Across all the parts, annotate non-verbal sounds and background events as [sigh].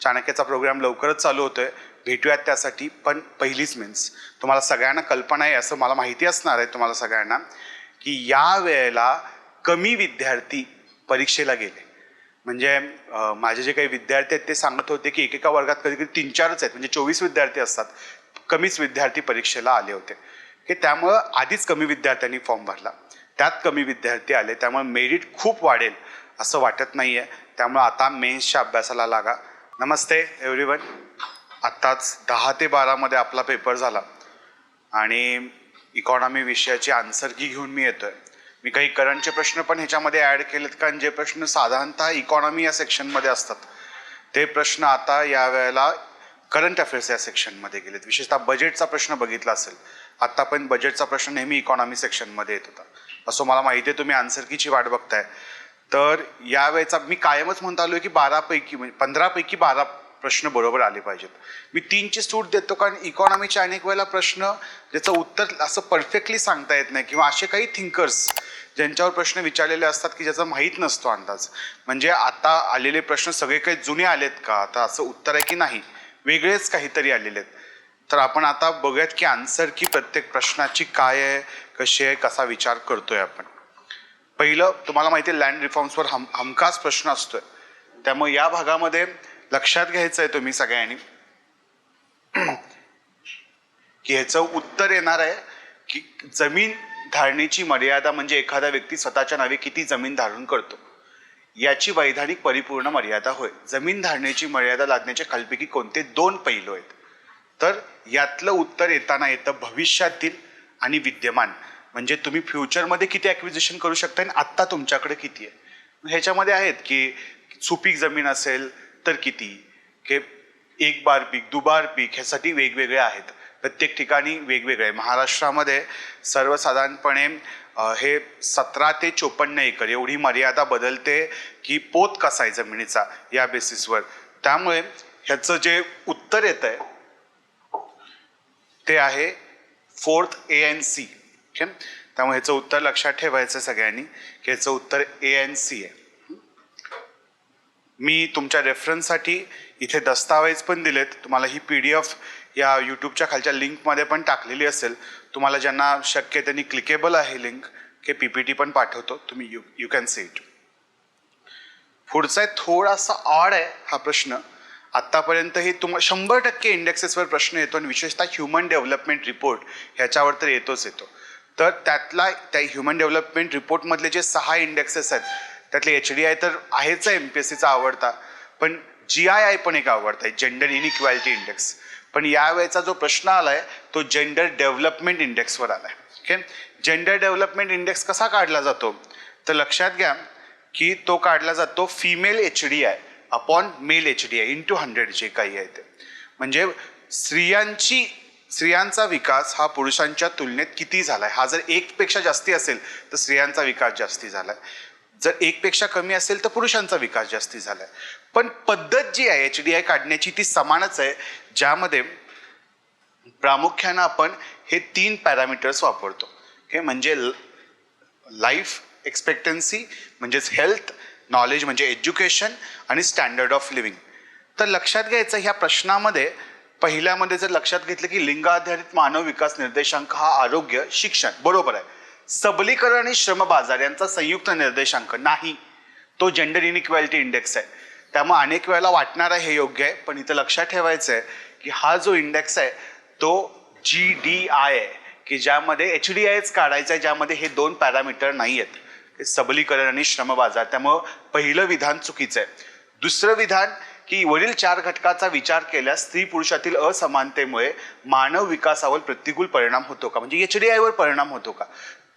चाणक्याचा programme लवकरच चालू होतोय. भेटूयात त्यासाठी पण पहिलीच मीन्स तुम्हाला सगळ्यांना कल्पना आहे असं मला माहिती असणार आहे तुम्हाला सगळ्यांना की या वेळेला कमी विद्यार्थी परीक्षेला गेले. म्हणजे माझे जे काही विद्यार्थी आहेत ते सांगत होते की एकेका वर्गात कधी कधी तीन चारच आहेत म्हणजे चोवीस विद्यार्थी असतात. कमीच विद्यार्थी परीक्षेला आले होते. की त्यामुळं आधीच कमी विद्यार्थ्यांनी फॉर्म भरला. त्यात कमी विद्यार्थी आले त्यामुळे मेरिट खूप वाढेल असं वाटत नाही आहे त्यामुळं आता मेन्सच्या अभ्यासाला लागा. नमस्ते एव्हरीवन आत्ताच दहा ते बारामध्ये आपला पेपर झाला आणि इकॉनॉमी विषयाची आन्सरगी घेऊन मी येतोय. मी काही करंटचे प्रश्न पण ह्याच्यामध्ये ॲड केलेत कारण जे प्रश्न साधारणतः इकॉनॉमी या सेक्शनमध्ये असतात ते प्रश्न आता या वेळेला करंट अफेअर्स या सेक्शनमध्ये गेलेत. विशेषतः बजेटचा प्रश्न बघितला असेल आत्ता पण बजेटचा प्रश्न नेहमी इकॉनॉमी सेक्शनमध्ये येत होता. असं मला माहिती आहे तुम्ही आन्सरकीची वाट बघताय. तर यावेळेचा मी कायमच म्हणत आलो की बारापैकी म्हणजे पंधरापैकी बारा प्रश्न बरोबर आले पाहिजेत. मी तीनची सूट देतो कारण इकॉनॉमीच्या अनेक वेळेला प्रश्न ज्याचं उत्तर असं परफेक्टली सांगता येत नाही किंवा असे काही थिंकर्स ज्यांच्यावर प्रश्न विचारलेले असतात की ज्याचा माहीत नसतो अंदाज. म्हणजे आता आलेले प्रश्न सगळे काही जुने आलेत का? आता असं उत्तर आहे की नाही? वेगळेच काहीतरी आलेले आहेत. तर आपण आता बघूयात की आन्सर की प्रत्येक प्रश्नाची काय आहे कशी आहे कसा विचार करतोय आपण. पहिलं तुम्हाला माहिती आहे लँड रिफॉर्म्सवर हम हमखास प्रश्न असतोय. त्यामुळे या भागामध्ये लक्षात घ्यायचं आहे तुम्ही सगळ्यांनी. की ह्याचं उत्तर येणार आहे की जमीन धारणेची मर्यादा म्हणजे एखादा व्यक्ती स्वतःच्या नावे किती जमीन धारण करतो. याची वैधानिक परिपूर्ण मर्यादा होय. जमीन धारणेची मर्यादा लादण्याच्या खालपैकी कोणते? दोन पैलू आहेत. तर यातलं उत्तर येताना येतं भविष्यातील आणि विद्यमान. म्हणजे तुम्ही फ्युचरमध्ये किती ॲक्विजिशन करू शकता आणि आत्ता तुमच्याकडे किती आहे? ह्याच्यामध्ये आहेत की सुपीक जमीन असेल तर किती? की एक बार पीक दुबार पीक ह्यासाठी वेगवेगळे आहेत. प्रत्येक ठिकाणी वेगवेगळे. महाराष्ट्रामध्ये सर्वसाधारणपणे हे सतरा ते चोपन्न एकर एवढी मर्यादा बदलते की पोत कसा आहे जमिनीचा या बेसिसवर त्यामुळे ह्याचं जे उत्तर येत आहे ते आहे फोर्थ ए एन सी ठीक आहे त्यामुळे ह्याचं उत्तर लक्षात ठेवायचं सगळ्यांनी की ह्याचं उत्तर ए एन सी आहे. मी तुमच्या रेफरन्ससाठी इथे दस्तावेज पण दिलेत. तुम्हाला ही पी डी एफ या यूट्यूबच्या खालच्या लिंकमध्ये पण टाकलेली असेल. तुम्हाला ज्यांना शक्य त्यांनी क्लिकेबल आहे लिंक की पी पी टी पण पाठवतो. तुम्ही you you can see it पुढचा आहे थोडासा ऑड आहे हा प्रश्न. आत्तापर्यंत हे तुम शंभर टक्के इंडेक्सेसवर प्रश्न येतो आणि विशेषतः ह्युमन डेव्हलपमेंट रिपोर्ट ह्याच्यावर तर येतोच येतो. तर त्यातला त्या ह्युमन डेव्हलपमेंट रिपोर्टमधले जे सहा इंडेक्सेस आहेत त्यातले एच डी आय तर आहेच आहे एम पी एस सीचा आवडता. पण जी आय आय पण एक आवडता आहे जेंडर इनइक्वॅलिटी इंडेक्स पण यावेळेचा जो प्रश्न आलाय तो जेंडर डेव्हलपमेंट इंडेक्सवर आलाय. ओके जेंडर डेव्हलपमेंट इंडेक्स कसा काढला जातो? तर लक्षात घ्या की तो काढला जातो female H D I upon male H D I in two hundred जे काही आहे ते. म्हणजे स्त्रियांची स्त्रियांचा विकास हा पुरुषांच्या तुलनेत किती झाला आहे हा जर एकपेक्षा जास्ती असेल तर स्त्रियांचा विकास जास्ती झाला आहे जर एकपेक्षा कमी असेल तर पुरुषांचा विकास जास्ती झालाय. पण पद्धत जी आहे एच डी आय काढण्याची ती समानच आहे ज्यामध्ये प्रामुख्यानं आपण हे तीन पॅरामीटर्स वापरतो. हे म्हणजे लाईफ एक्सपेक्टन्सी म्हणजेच हेल्थ नॉलेज म्हणजे एज्युकेशन आणि स्टँडर्ड ऑफ लिव्हिंग तर लक्षात घ्यायचं ह्या प्रश्नामध्ये पहिल्यामध्ये जर लक्षात घेतलं की लिंगाधारित मानव विकास निर्देशांक हा आरोग्य शिक्षण बरोबर आहे. सबलीकरण आणि श्रम बाजार यांचा संयुक्त निर्देशांक नाही. तो जेंडर इनइक्वॅलिटी इंडेक्स आहे. त्यामुळे अनेक वेळेला वाटणार आहे हे योग्य आहे पण इथं लक्षात ठेवायचं आहे की हा जो इंडेक्स आहे तो जी डी आय आहे की ज्यामध्ये एच डी आयच काढायचं आहे ज्यामध्ये हे दोन पॅरामीटर नाही आहेत. सबलीकरण आणि श्रम बाजार. त्यामुळं पहिलं विधान चुकीचं आहे. दुसरं विधान की वरील चार घटकाचा विचार केल्यास स्त्री पुरुषातील असमानतेमुळे मानव विकासावर प्रतिकूल परिणाम होतो का? म्हणजे एच डी आयवर परिणाम होतो का?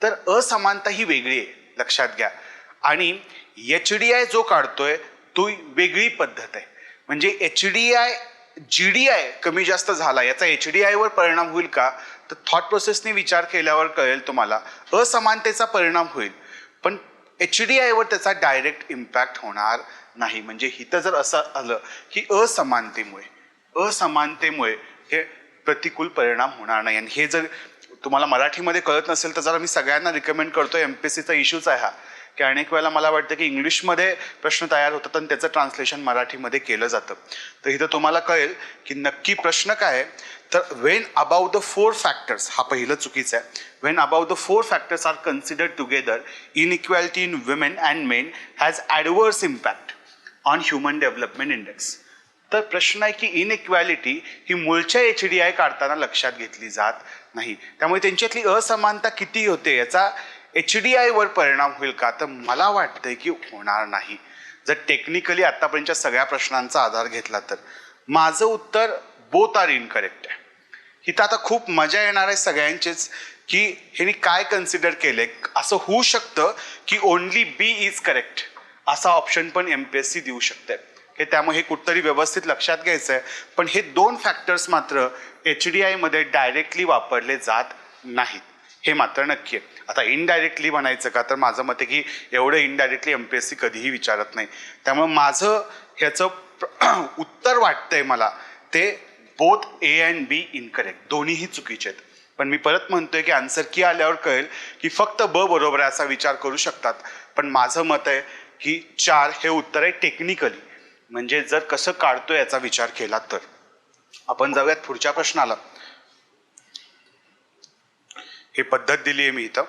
तर असमानता ही वेगळी आहे लक्षात घ्या. आणि एच डी आय जो काढतोय तो वेगळी पद्धत आहे. म्हणजे H D I G D I कमी जास्त झाला याचा एच डी आयवर परिणाम होईल का? तर थॉट प्रोसेसने विचार केल्यावर कळेल तुम्हाला असमानतेचा परिणाम होईल. एच डी आयवर त्याचा डायरेक्ट इम्पॅक्ट होणार नाही. म्हणजे इथं जर असं आलं की असमानतेमुळे असमानतेमुळे हे प्रतिकूल परिणाम होणार नाही. आणि हे जर तुम्हाला मराठीमध्ये कळत नसेल तर जरा मी सगळ्यांना रिकमेंड करतो एम पी एस सीचा इश्यूच आहे हा. की अनेक वेळेला मला वाटतं की इंग्लिशमध्ये प्रश्न तयार होतात आणि त्याचं ट्रान्सलेशन मराठीमध्ये केलं जातं. तर इथं तुम्हाला कळेल की नक्की प्रश्न काय आहे. तर when about the four factors हा पहिलं चुकीचं आहे. When about the four factors are considered together in equality in women and men has adverse impact on human development index तर प्रश्न आहे की इनइक्वॅलिटी ही मूळच्या एच डी आय काढताना लक्षात घेतली जात नाही. त्यामुळे त्यांच्यातली असमानता किती होते याचा एच डी आयवर परिणाम होईल का? तर मला वाटतंय की होणार नाही. जर टेक्निकली आत्तापर्यंतच्या सगळ्या प्रश्नांचा आधार घेतला तर. माझं उत्तर बोथ आर इनकरेक्ट आहे. इथं आता खूप मजा येणार आहे सगळ्यांचेच की ह्यांनी काय कन्सिडर केलंय. असं होऊ शकतं की ओनली बी इज करेक्ट असा ऑप्शन पण एम पी एस सी देऊ शकते हे त्यामुळे हे कुठतरी व्यवस्थित लक्षात घ्यायचं आहे पण हे दोन फॅक्टर्स मात्र एच डी आयमध्ये डायरेक्टली वापरले जात नाहीत. हे मात्र नक्की आहे. आता इनडायरेक्टली म्हणायचं का तर माझं मत आहे की एवढं indirectly M P S C कधीही विचारत नाही. त्यामुळे माझं ह्याचं [clears throat] उत्तर वाटतंय मला ते both A and B incorrect दोन्हीही चुकीचे आहेत. पण मी परत म्हणतोय की आन्सर की आल्यावर कळेल की फक्त ब बरोबर आहे असा विचार करू शकतात. पण माझं मत आहे की चार हे उत्तर आहे टेक्निकली म्हणजे जर कसं काढतो याचा विचार केला तर. आपण जाऊयात पुढच्या प्रश्नाला. ही पद्धत दिली आहे मी इथं.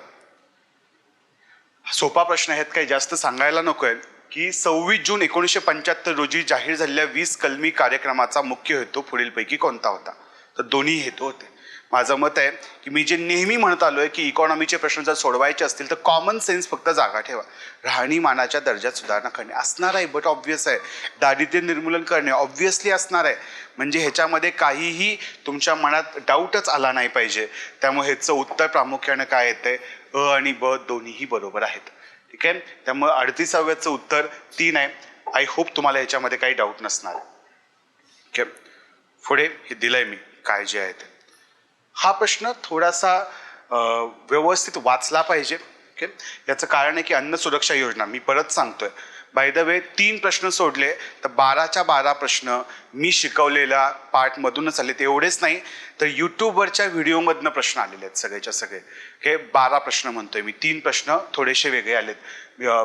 सोपा प्रश्न आहेत काही जास्त सांगायला नको आहे की सव्वीस जून एकोणीसशे पंच्याहत्तर रोजी जाहीर झालेल्या वीस कलमी कार्यक्रमाचा मुख्य हेतू पुढीलपैकी कोणता होता? तर दोन्ही हेतू होते. माझं मत आहे की मी जे नेहमी म्हणत आलो आहे की इकॉनॉमीचे प्रश्न जर सोडवायचे असतील तर कॉमन सेन्स फक्त जागा ठेवा. राहणीमानाच्या दर्जात सुधारणा करणे असणार आहे बट ऑब्वियस आहे. दारिद्र्य निर्मूलन करणे ऑब्व्हियसली असणार आहे. म्हणजे ह्याच्यामध्ये काहीही तुमच्या मनात डाऊटच आला नाही पाहिजे. त्यामुळे ह्याचं उत्तर प्रामुख्याने काय येतंय? अ आणि ब दोन्हीही बरोबर आहेत. ठीक आहे? त्यामुळे अडतीसाव्याचं उत्तर तीन आहे. आय होप तुम्हाला ह्याच्यामध्ये काही डाऊट नसणार. ठीक आहे? पुढे हे दिलंय मी. काय जे आहे ते. हा प्रश्न थोडासा व्यवस्थित वाचला पाहिजे ओके? याचं कारण आहे की अन्न सुरक्षा योजना मी परत सांगतोय. बाय द वे तीन प्रश्न सोडले तर बाराच्या बारा प्रश्न मी शिकवलेल्या पार्टमधूनच आले ते एवढेच नाही तर यूट्यूबवरच्या व्हिडिओमधनं प्रश्न आलेले आहेत सगळेच्या सगळे. हे बारा प्रश्न म्हणतोय मी तीन प्रश्न थोडेसे वेगळे आलेत.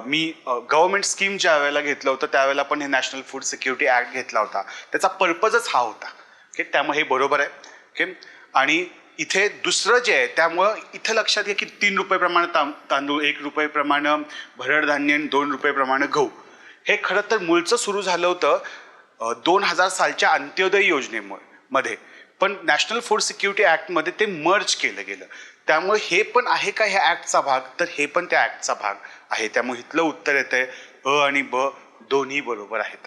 मी गव्हर्नमेंट स्कीम ज्या वेळेला घेतलं होतं त्यावेळेला पण हे नॅशनल फूड सिक्युरिटी ॲक्ट घेतला होता. त्याचा पर्पजच हा होता ओके? त्यामुळे हे बरोबर आहे ओके? आणि इथे दुसरं जे आहे त्यामुळं इथं लक्षात घ्या की तीन रुपये प्रमाणे तां तांदूळ एक रुपये प्रमाणे भरड धान्य आणि दोन रुपये प्रमाणे गहू. हे खरं तर मूळचं सुरू झालं होतं दोन हजार सालच्या अंत्योदय योजनेमुळे मध्ये. पण नॅशनल फूड सिक्युरिटी ॲक्टमध्ये ते मर्ज केलं गेलं. त्यामुळे हे पण आहे का ह्या ॲक्टचा भाग? तर हे पण त्या ॲक्टचा भाग आहे. त्यामुळे इथलं उत्तर येतं आहे अ आणि ब दोन्ही बरोबर आहेत.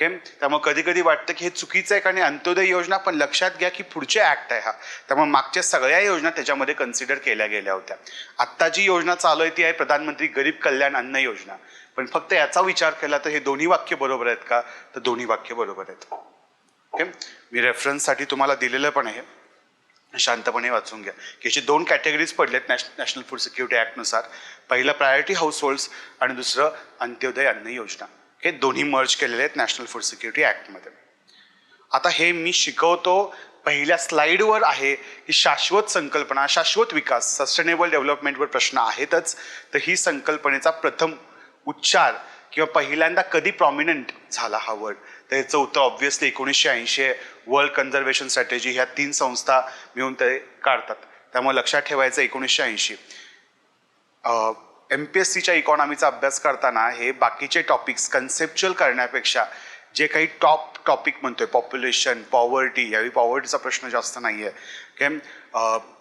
ओके? त्यामुळे कधी कधी वाटतं की हे चुकीचं आहे कारण अंत्योदय योजना पण लक्षात घ्या की पुढचे ऍक्ट आहे हा. त्यामुळे मागच्या सगळ्या योजना त्याच्यामध्ये कन्सिडर केल्या गेल्या होत्या. आत्ता जी योजना चालू आहे ती आहे प्रधानमंत्री गरीब कल्याण अन्न योजना. पण फक्त याचा विचार केला तर हे दोन्ही वाक्य बरोबर आहेत का? तर दोन्ही वाक्य बरोबर आहेत. ओके? मी रेफरन्ससाठी तुम्हाला दिलेलं पण आहे. शांतपणे वाचून घ्या. की याचे दोन कॅटेगरीज पडलेत नॅश नॅशनल फूड सिक्युरिटी ॲक्टनुसार पहिलं प्रायोरिटी हाऊस होल्ड्स आणि दुसरं अंत्योदय अन्न योजना. हे दोन्ही मर्ज केलेले आहेत नॅशनल फूड सिक्युरिटी ॲक्टमध्ये आता हे मी शिकवतो पहिल्या स्लाईडवर आहे की शाश्वत संकल्पना शाश्वत विकास सस्टेनेबल डेव्हलपमेंटवर प्रश्न आहेतच. तर ही संकल्पनेचा प्रथम उच्चार किंवा पहिल्यांदा कधी प्रॉमिनंट झाला हा वर्ड तर याचं उत्तर ऑब्व्हियसली एकोणीसशे ऐंशी वर्ल्ड कन्झर्वेशन स्ट्रॅटेजी ह्या तीन संस्था मिळून ते काढतात. त्यामुळे लक्षात ठेवायचं एकोणीसशे ऐंशी. एम पी एस सीच्या इकॉनॉमीचा अभ्यास करताना हे बाकीचे टॉपिक्स कन्सेप्च्युअल करण्यापेक्षा जे काही टॉप टॉपिक म्हणतोय पॉप्युलेशन पॉवर्टी यावेळी पॉवर्टीचा प्रश्न जास्त नाही आहे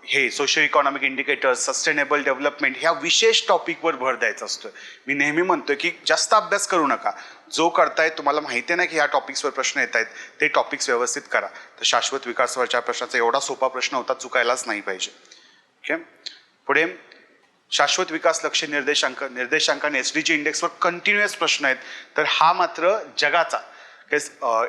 हे social economic indicators sustainable development ह्या विशेष टॉपिकवर भर द्यायचा असतोय. मी नेहमी म्हणतोय की जास्त अभ्यास करू नका. जो करताय तुम्हाला माहिती नाही की ह्या टॉपिक्सवर प्रश्न येत आहेत ते टॉपिक्स व्यवस्थित करा. तर शाश्वत विकासावरच्या प्रश्नाचा एवढा सोपा प्रश्न होता चुकायलाच नाही पाहिजे. ओके पुढे शाश्वत विकास लक्ष्य निर्देशांक निर्देशांकाने एस डी जी इंडेक्सवर कंटिन्युअस प्रश्न आहेत. तर हा मात्र जगाचा.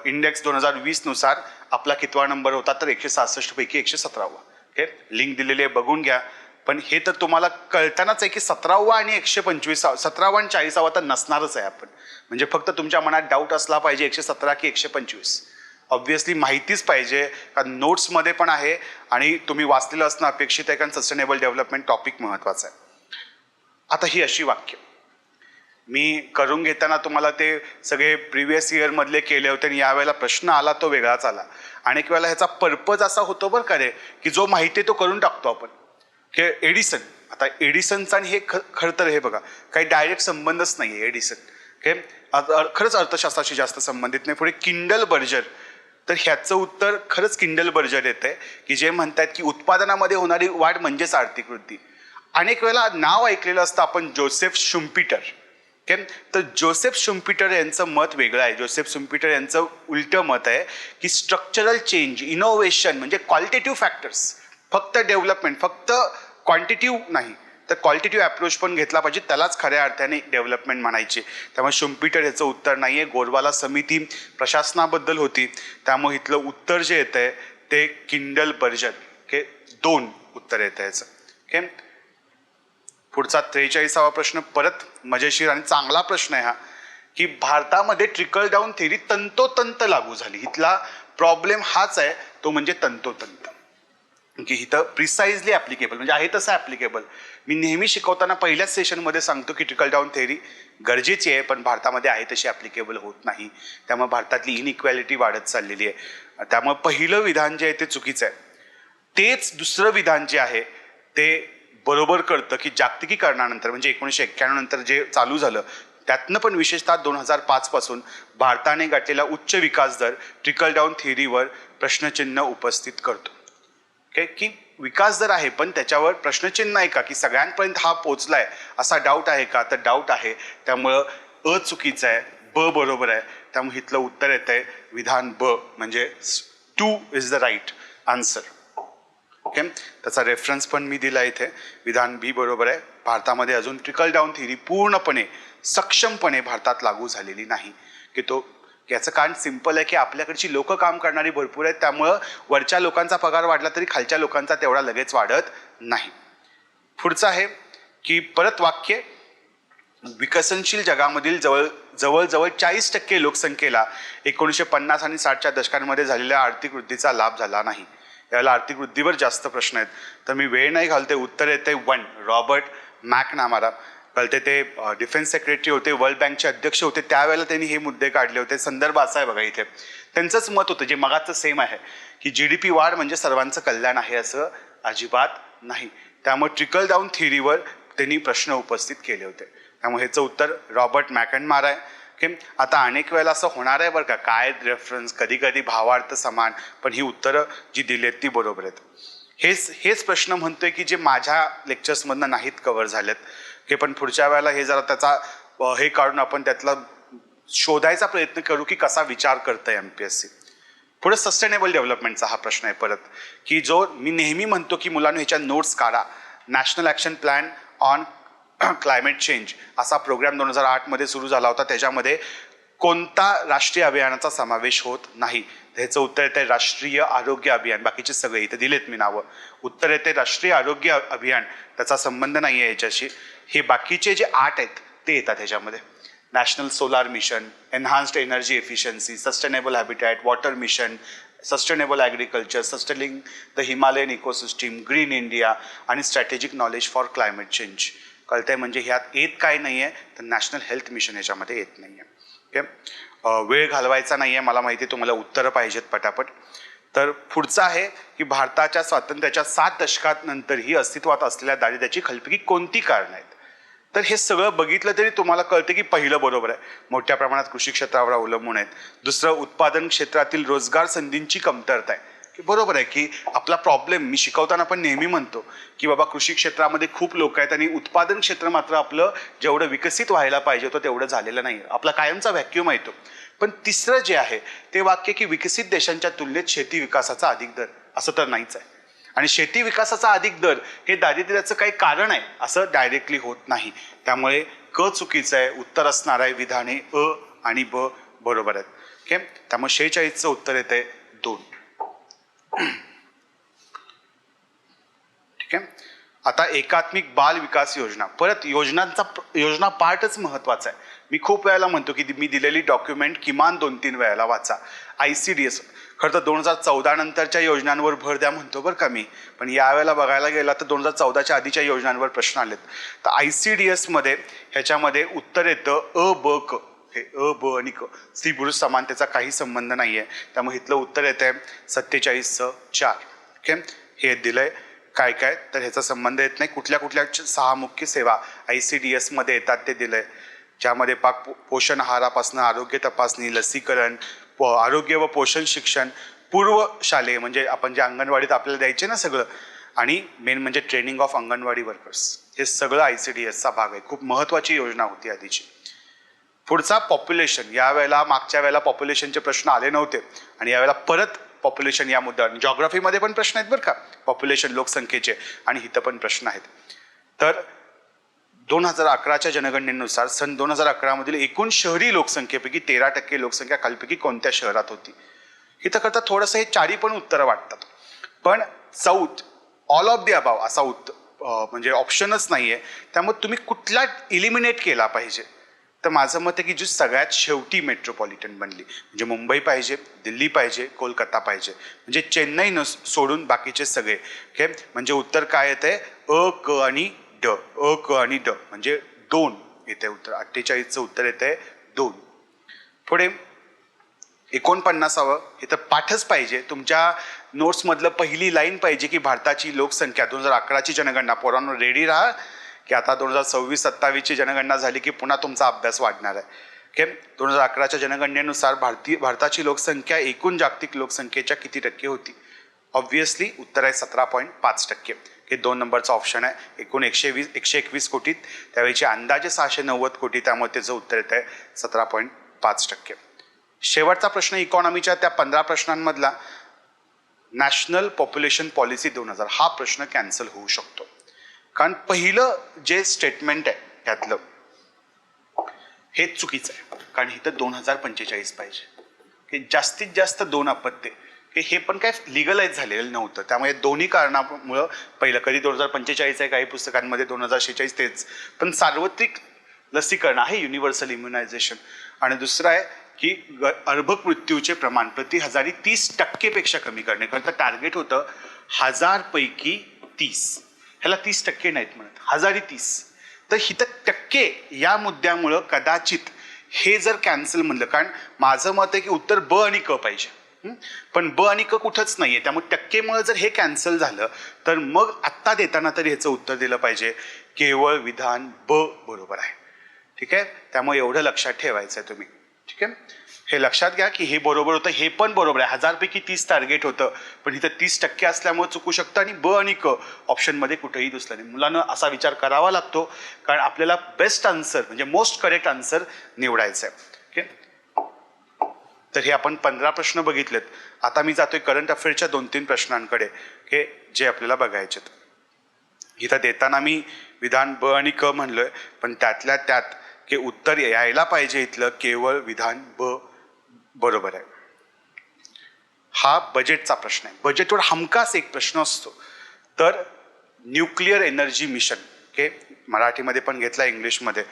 इंडेक्स दोन हजार वीसनुसार आपला कितवा नंबर होता तर एकशे सहासष्टपैकी एकशे सतरावा. ओके लिंक दिलेली आहे बघून घ्या. पण हे तर तुम्हाला कळतानाच आहे की सतरावा आणि एकशे पंचवीसावा सतरावा आणि चाळीसावा तर नसणारच आहे आपण. म्हणजे फक्त तुमच्या मनात डाऊट असला पाहिजे एकशे सतरा की एकशे पंचवीस. ऑब्व्हियसली माहितीच पाहिजे कारण नोट्समध्ये पण आहे आणि तुम्ही वाचलेलं असणं अपेक्षित आहे कारण सस्टेनेबल डेव्हलपमेंट टॉपिक महत्त्वाचं आहे. आता ही अशी वाक्य. मी करून घेताना तुम्हाला ते सगळे प्रिव्हियस इयरमधले केले होते आणि यावेळेला प्रश्न आला तो वेगळाच आला. अनेक वेळेला ह्याचा पर्पज असा होतो बरं का रे की जो माहिती आहे तो करून टाकतो आपण. की एडिसन आता एडिसनचा आणि हे ख खरं तर हे बघा काही डायरेक्ट संबंधच नाही आहे एडिसन ओके खरंच अर्थशास्त्राशी जास्त संबंधित नाही पुढे किंडल बर्जर तर ह्याचं उत्तर खरंच किंडल बर्जर येतं आहे की जे म्हणतात की उत्पादनामध्ये होणारी वाढ म्हणजेच आर्थिक वृद्धी. अनेक वेळेला नाव ऐकलेलं असतं आपण जोसेफ शुम्पिटर. ओके? तर जोसेफ शुम्पिटर यांचं मत वेगळं आहे. जोसेफ शुम्पिटर यांचं उलटं मत आहे की स्ट्रक्चरल चेंज इनोव्हेशन म्हणजे क्वालिटेटिव्ह फॅक्टर्स फक्त डेव्हलपमेंट फक्त क्वांटिटिव्ह नाही. तर क्वालिटेटिव्ह अप्रोच पण घेतला पाहिजे. त्यालाच खऱ्या अर्थाने डेव्हलपमेंट म्हणायचे. त्यामुळे शुम्पिटर याचं उत्तर नाही आहे गोरवाला समिती प्रशासनाबद्दल होती. त्यामुळे इथलं उत्तर जे येतं आहे ते किंडल बर्जन ओके? दोन उत्तर येतं याचं. ओके? पुढचा त्रेचाळीसावा प्रश्न परत मजेशीर आणि चांगला प्रश्न आहे हा की भारतामध्ये ट्रिकल डाऊन थेरी तंतोतंत लागू झाली. इथला प्रॉब्लेम हाच आहे तो म्हणजे तंतोतंत. की इथं प्रिसाइजली ॲप्लिकेबल म्हणजे आहे तसं ॲप्लिकेबल मी नेहमी शिकवताना पहिल्याच सेशनमध्ये सांगतो की ट्रिकल डाऊन थेरी गरजेची आहे पण भारतामध्ये आहे तशी ॲप्लिकेबल होत नाही. त्यामुळे भारतातली इनइक्वॅलिटी वाढत चाललेली आहे. त्यामुळे पहिलं विधान जे आहे ते चुकीचं आहे. तेच दुसरं विधान जे आहे ते बरोबर कळतं की जागतिकीकरणानंतर म्हणजे एकोणीसशे एक्क्याण्णव नंतर जे चालू झालं त्यातनं पण विशेषतः दोन हजार पाचपासून भारताने गाठलेला उच्च विकास दर ट्रिकल डाऊन थिअरीवर प्रश्नचिन्ह उपस्थित करतो. ओके की विकास दर आहे पण त्याच्यावर प्रश्नचिन्ह आहे का? की सगळ्यांपर्यंत हा पोचलाय असा डाऊट आहे का? तर डाऊट आहे. त्यामुळं अ चुकीचं आहे ब बरोबर आहे. त्यामुळे इथलं उत्तर येतं आहे विधान ब म्हणजे two is the right answer okay? त्याचा रेफरन्स पण मी दिला इथे. विधान बी बरोबर आहे. भारतामध्ये अजून ट्रिकल डाऊन थिअरी पूर्णपणे सक्षमपणे भारतात लागू झालेली नाही. की तो याचं कारण सिंपल आहे की आपल्याकडची लोकं काम करणारी भरपूर आहेत. त्यामुळं वरच्या लोकांचा पगार वाढला तरी खालच्या लोकांचा तेवढा लगेच वाढत नाही. पुढचं आहे की परत वाक्य विकसनशील जगामधील जवळ जवळजवळ चाळीस टक्के लोकसंख्येला एकोणीसशे पन्नास आणि साठच्या दशकांमध्ये झालेल्या आर्थिक वृद्धीचा लाभ झाला नाही. याला आर्थिक वृद्धीवर जास्त प्रश्न आहेत. तर मी वेळ नाही घालते उत्तर येते वन रॉबर्ट मॅक नामारा कळते ते डिफेन्स सेक्रेटरी होते वर्ल्ड बँकचे अध्यक्ष होते त्यावेळेला त्यांनी हे मुद्दे काढले होते. संदर्भ असा आहे बघा इथे. त्यांचंच मत होतं जे मगाचं सेम आहे की जी डी पी वाढ म्हणजे सर्वांचं कल्याण आहे असं अजिबात नाही. त्यामुळे ट्रिकल डाऊन थिअरीवर त्यांनी प्रश्न उपस्थित केले होते. त्यामुळे ह्याचं उत्तर रॉबर्ट मॅकन आहे ओके? आता अनेक वेळेला असं होणार आहे बरं का काय रेफरन्स कधी कधी भावार्थ समान पण ही उत्तरं जी दिली आहेत ती बरोबर आहेत. हेच हेच प्रश्न म्हणतोय की जे माझ्या लेक्चर्समधनं नाहीत कव्हर झालेत. की पण पुढच्या वेळेला हे जरा त्याचा हे काढून आपण त्यातला शोधायचा प्रयत्न करू की कसा विचार करतंय एम पी एस सी पुढे सस्टेनेबल डेव्हलपमेंटचा हा प्रश्न आहे परत की जो मी नेहमी म्हणतो की मुलांना ह्याच्या नोट्स काढा. National action plan on [clears throat] climate change असा प्रोग्राम दोन हजार आठमध्ये सुरू झाला होता. त्याच्यामध्ये कोणता राष्ट्रीय अभियानाचा समावेश होत नाही? ह्याचं उत्तर येते राष्ट्रीय आरोग्य अभियान. बाकीचे सगळे इथे दिलेत मी नावं. उत्तर येते राष्ट्रीय आरोग्य अभियान. त्याचा संबंध नाही आहे याच्याशी. हे बाकीचे जे आठ आहेत ते येतात ह्याच्यामध्ये. National solar mission enhanced energy efficiency sustainable habitat water mission sustainable agriculture sustaining the Himalayan ecosystem green India आणि strategic knowledge for climate change कळतंय म्हणजे ह्यात येत काय नाही आहे तर नॅशनल हेल्थ मिशन ह्याच्यामध्ये येत नाही आहे ओके वेळ घालवायचा नाही आहे मला माहिती आहे तुम्हाला उत्तरं पाहिजेत पटापट. तर पुढचं आहे की भारताच्या स्वातंत्र्याच्या सात दशकात नंतरही अस्तित्वात असलेल्या दारिद्र्याची खलपिकी कोणती कारणं आहेत? तर हे सगळं बघितलं तरी तुम्हाला कळतं की पहिलं बरोबर आहे. मोठ्या प्रमाणात कृषी क्षेत्रावर अवलंबून आहेत. दुसरं उत्पादन क्षेत्रातील रोजगार संधींची कमतरता आहे. की बरोबर आहे की आपला प्रॉब्लेम मी शिकवताना पण नेहमी म्हणतो की बाबा कृषी क्षेत्रामध्ये खूप लोक आहेत आणि उत्पादन क्षेत्र मात्र आपलं जेवढं विकसित व्हायला पाहिजे होतं तेवढं झालेलं नाही आपला कायमचा व्हॅक्युम आहे तो. पण तिसरं जे आहे ते वाक्य की विकसित देशांच्या तुलनेत शेती विकासाचा अधिक दर. असं तर नाहीच आहे. आणि शेती विकासाचा अधिक दर हे दारिद्र्याचं काही कारण आहे असं डायरेक्टली होत नाही. त्यामुळे क चुकीचं आहे उत्तर असणार आहे विधाने अ आणि ब बरोबर आहेत. ओके त्यामुळे शेहेचाळीसचं उत्तर येते आहे ठीक आहे? आता एकात्मिक बाल विकास योजना. परत योजनांचा योजना पार्टच महत्त्वाचा आहे. मी खूप वेळेला म्हणतो की मी दिलेली डॉक्युमेंट किमान दोन तीन वेळेला वाचा. आय सी डी एस खरं तर दोन हजार चौदा नंतरच्या योजनांवर भर द्या म्हणतो बरं का मी. पण यावेळेला बघायला गेला तर दोन हजार चौदाच्या आधीच्या योजनांवर प्रश्न आलेत. तर आय सी डी एसमध्ये ह्याच्यामध्ये उत्तर येतं अ ब क. हे अ ब आणि क. स्त्री पुरुष समानतेचा काही संबंध नाही आहे त्यामुळे इथलं उत्तर येतं आहे सत्तेचाळीसचं चार. ओके? हे दिलंय. काय काय? तर ह्याचा संबंध येत नाही. कुठल्या कुठल्या सहा मुख्य सेवा आय सी डी एसमध्ये येतात ते दिलंय. ज्यामध्ये पाक पो- पोषण आहारापासून आरोग्य तपासणी लसीकरण प- आरोग्य व पोषण शिक्षण पूर्व शालेय म्हणजे आपण जे अंगणवाडीत आपल्याला द्यायचे ना सगळं आणि मेन म्हणजे ट्रेनिंग ऑफ अंगणवाडी वर्कर्स. हे सगळं आय सी डी एसचा भाग आहे. खूप महत्त्वाची योजना होती आधीची. पुढचा पॉप्युलेशन या वेळेला मागच्या वेळेला पॉप्युलेशनचे प्रश्न आले नव्हते. आणि यावेळेला परत पॉप्युलेशन या मुद्द्यावर जॉग्राफीमध्ये पण प्रश्न आहेत बरं का. पॉप्युलेशन लोकसंख्येचे आणि इथं पण प्रश्न आहेत. तर दोन हजार अकराच्या जनगणनेनुसार सन दोन हजार अकरामधील एकूण शहरी लोकसंख्येपैकी तेरा टक्के लोकसंख्या खालपैकी कोणत्या शहरात होती? इथं करता थोडंसं हे चारी पण उत्तरं वाटतात. पण south all of the above असा उत्तर म्हणजे ऑप्शनच नाही आहे त्यामुळे तुम्ही कुठला इलिमिनेट केला पाहिजे? तर माझं मत आहे की जी सगळ्यात शेवटी मेट्रोपॉलिटन बनली म्हणजे मुंबई पाहिजे दिल्ली पाहिजे कोलकाता पाहिजे. म्हणजे चेन्नई न सोडून बाकीचे सगळे. ओके म्हणजे उत्तर काय येते अ क आणि ड. अ क आणि ड. म्हणजे दोन येते उत्तर. अठ्ठेचाळीसचं उत्तर येतं आहे दोन. पुढे एकोणपन्नासावं हे तर पाठच पाहिजे. तुमच्या नोट्समधलं पहिली लाईन पाहिजे की भारताची लोकसंख्या. दोन हजार अकराची जनगणना. पोरांवर रेडी राहा. की आता दोन हजार सव्वीस सत्तावीसची जनगणना झाली की पुन्हा तुमचा अभ्यास वाढणार आहे. ओके दोन हजार अकराच्या जनगणनेनुसार भारतीय भारताची लोकसंख्या एकूण जागतिक लोकसंख्येच्या किती टक्के होती? ऑब्व्हियसली उत्तर आहे सतरा पॉईंट पाच टक्के. हे दोन नंबरचा ऑप्शन आहे. एकूण एकशे वीस एकशे एकवीस कोटीत. त्यावेळीचे अंदाजे सहाशे नव्वद कोटी. त्यामुळे त्याचं उत्तर येत आहे सतरा पॉईंट पाच टक्के. शेवटचा प्रश्न इकॉनॉमीच्या त्या पंधरा प्रश्नांमधला. नॅशनल पॉप्युलेशन पॉलिसी दोन हजार. हा प्रश्न कॅन्सल होऊ शकतो. कारण पहिलं जे स्टेटमेंट आहे त्यातलं हे चुकीचं आहे. कारण इथं दोन हजार पंचेचाळीस पाहिजे. की जास्तीत जास्त दोन अपत्ये की हे पण काय लिगलाइज झालेलं नव्हतं. त्यामुळे दोन्ही कारणामुळं पहिलं कधी दोन हजार पंचेचाळीस आहे काही पुस्तकांमध्ये दोन हजार शेहेचाळीस तेच. पण सार्वत्रिक लसीकरण आहे युनिव्हर्सल इम्युनायझेशन आणि दुसरं आहे की ग- अर्भक मृत्यूचे प्रमाण प्रति हजारी तीस टक्केपेक्षा कमी करणे. खरं तर टार्गेट होतं हजारपैकी तीस. ह्याला तीस टक्के नाहीत म्हणत. हजारी तीस. तर हिथं टक्के या मुद्द्यामुळं कदाचित हे जर कॅन्सल म्हणलं कारण माझं मत आहे की उत्तर ब आणि क पाहिजे. पण ब आणि क कुठंच नाही आहे त्यामुळे टक्केमुळे जर हे कॅन्सल झालं तर मग आत्ता देताना तरी ह्याचं उत्तर दिलं पाहिजे. केवळ विधान ब बरोबर आहे. ठीक आहे? त्यामुळे एवढं लक्षात ठेवायचं आहे तुम्ही. ठीक आहे? हे लक्षात घ्या की हे बरोबर होतं हे पण बरोबर आहे. हजारपैकी तीस टार्गेट होतं. पण इथं तीस टक्के असल्यामुळे चुकू शकतं आणि ब आणि क ऑप्शनमध्ये कुठेही दुसलं नाही. मुलांना असा विचार करावा लागतो कारण आपल्याला बेस्ट आन्सर म्हणजे मोस्ट करेक्ट आन्सर निवडायचं आहे. ओके तर हे आपण पंधरा प्रश्न बघितलेत. आता मी जातोय करंट अफेअरच्या दोन तीन प्रश्नांकडे. हे जे आपल्याला बघायचे इथं देताना मी विधान ब आणि क म्हणलोय पण त्यातल्या त्यात की उत्तर यायला पाहिजे इथलं केवळ विधान ब. बरोबर आहे. हा बजेटचा प्रश्न आहे. बजेटवर हमखास एक प्रश्न असतो. तर न्यूक्लिअर एनर्जी मिशन ओके मराठीमध्ये पण घेतला इंग्लिशमध्ये.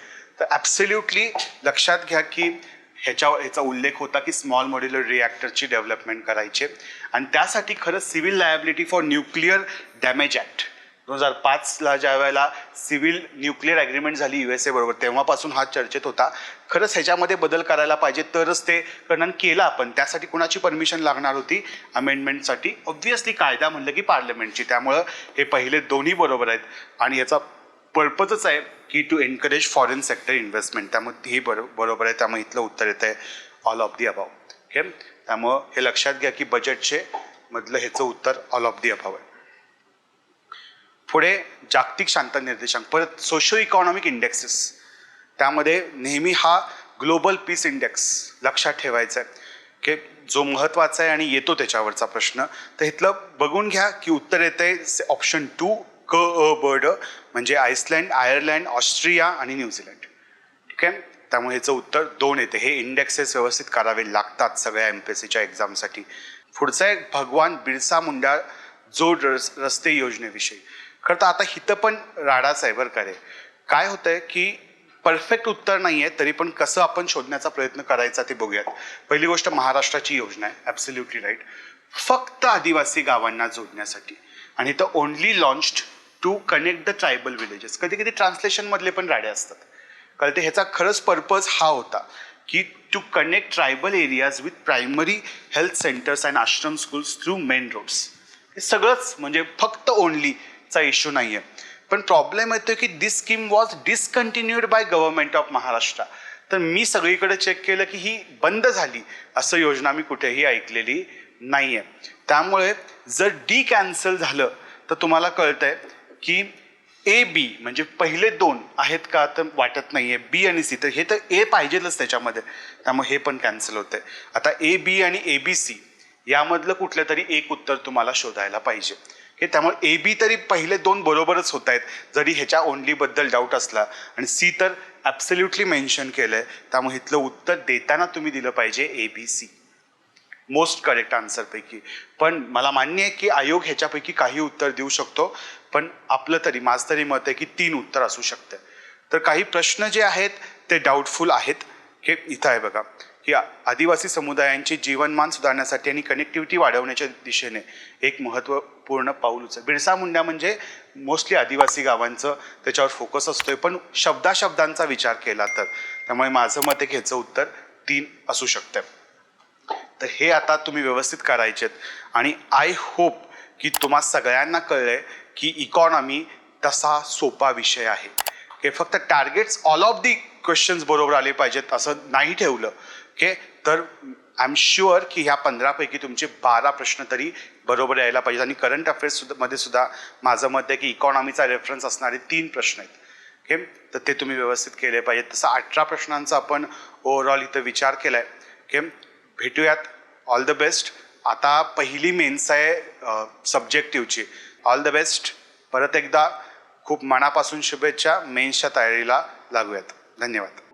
तर ॲब्सल्युटली लक्षात घ्या की ह्याच्या ह्याचा उल्लेख होता की स्मॉल मॉड्युलर रिॲक्टरची डेव्हलपमेंट करायची. आणि त्यासाठी खरं civil liability for nuclear damage act दोन हजार पाचला ज्या वेळेला सिव्हिल न्यूक्लिअर ॲग्रीमेंट झाली यू एस ए बरोबर तेव्हापासून हा चर्चेत होता. खरंच ह्याच्यामध्ये बदल करायला पाहिजे तरच ते कारण केलं आपण. त्यासाठी कुणाची परमिशन लागणार होती? अमेंडमेंटसाठी ऑब्व्हियसली कायदा म्हणलं की पार्लमेंटची त्यामुळं हे पहिले दोन्ही बरोबर आहेत. आणि याचा पर्पजच आहे की to encourage foreign sector investment त्यामुळे हे बरो बरोबर आहे. त्यामुळे इथलं उत्तर येतं आहे ऑल ऑफ दी अभाव ओके त्यामुळं हे लक्षात घ्या की बजेटचे मधलं ह्याचं उत्तर ऑल ऑफ दी अभाव आहे. पुढे जागतिक शांतता निर्देशांक परत सोशो इकॉनॉमिक इंडेक्सेस त्यामध्ये नेहमी हा ग्लोबल पीस इंडेक्स लक्षात ठेवायचा आहे की जो महत्त्वाचा आहे आणि येतो त्याच्यावरचा प्रश्न. तर इथलं बघून घ्या की उत्तर येतं आहे ऑप्शन टू क अ बर्ड म्हणजे आयसलँड आयर्लँड ऑस्ट्रिया आणि न्यूझीलंड ठीक आहे त्यामुळे ह्याचं उत्तर दोन येते. हे इंडेक्सेस व्यवस्थित करावे लागतात सगळ्या एम पी एस सीच्या एक्झामसाठी पुढचं आहे भगवान बिरसा मुंडा जोड रस रस्ते योजनेविषयी. खरं तर आता हिथं पण राडाच आहे बरं का रे. काय होतंय की परफेक्ट उत्तर नाही आहे तरी पण कसं आपण शोधण्याचा प्रयत्न करायचा ते बघूयात. पहिली गोष्ट महाराष्ट्राची योजना आहे ॲब्सल्युटली राईट फक्त आदिवासी गावांना जोडण्यासाठी. आणि तर only launched to connect the tribal villages कधी कधी ट्रान्सलेशनमधले पण राडे असतात. कारण ते ह्याचा खरंच पर्पज हा होता की to connect tribal areas with primary health centres and ashram schools through main roads हे सगळंच म्हणजे फक्त ओनलीचा इश्यू नाही आहे पण प्रॉब्लेम येतो की this scheme was discontinued by government of Maharashtra. तर मी सगळीकडे चेक केलं की ही बंद झाली असं योजना मी कुठेही ऐकलेली नाही आहे त्यामुळे जर डी कॅन्सल झालं तर तुम्हाला कळतंय की ए बी म्हणजे पहिले दोन आहेत का तर वाटत नाही आहे बी आणि सी तर हे तर ए पाहिजेलच त्याच्यामध्ये. त्यामुळे हे पण कॅन्सल होतंय. आता ए बी आणि ए बी सी यामधलं कुठलं तरी एक उत्तर तुम्हाला शोधायला पाहिजे. हे त्यामुळे ए बी तरी पहिले दोन बरोबरच होत आहेत. जरी ह्याच्या ओनलीबद्दल डाऊट असला आणि सी तर ॲब्सल्युटली मेन्शन केलं आहे त्यामुळे इथलं उत्तर देताना तुम्ही दिलं पाहिजे A B C most correct आन्सरपैकी पण मला मान्य आहे की आयोग ह्याच्यापैकी काही उत्तर देऊ शकतो पण आपलं तरी माझं तरी मत आहे की तीन उत्तर असू शकतं. तर काही प्रश्न जे आहेत ते डाऊटफुल आहेत. हे इथं आहे बघा. की आदिवासी समुदायांचे जीवनमान सुधारण्यासाठी आणि कनेक्टिव्हिटी वाढवण्याच्या दिशेने एक महत्त्वपूर्ण पाऊल उचल बिरसा मुंडा म्हणजे मोस्टली आदिवासी गावांचं त्याच्यावर फोकस असतोय. पण शब्दाशब्दांचा विचार केला तर त्यामुळे माझं मत एक ह्याचं उत्तर तीन असू शकतं तर हे आता तुम्ही व्यवस्थित करायचेत. आणि आय होप की तुम्हा सगळ्यांना कळलंय की इकॉनॉमी तसा सोपा विषय आहे. हे फक्त targets all of the questions बरोबर आले पाहिजेत असं नाही ठेवलं. ओके? तर आय एम शुअर की ह्या पंधरापैकी तुमचे बारा प्रश्न तरी बरोबर यायला पाहिजेत. आणि करंट अफेअर्स सुद्धा मध्ये सुद्धा माझं मत आहे की इकॉनॉमीचा रेफरन्स असणारे तीन प्रश्न आहेत. ओके? तर ते तुम्ही व्यवस्थित केले पाहिजेत. तसं अठरा प्रश्नांचा आपण ओव्हरऑल इथं विचार केला आहे ओके? भेटूयात. ऑल द बेस्ट आता पहिली मेन्स आहे सब्जेक्टिव्हची ऑल द बेस्ट परत एकदा खूप मनापासून शुभेच्छा. मेन्सच्या तयारीला लागूयात. धन्यवाद.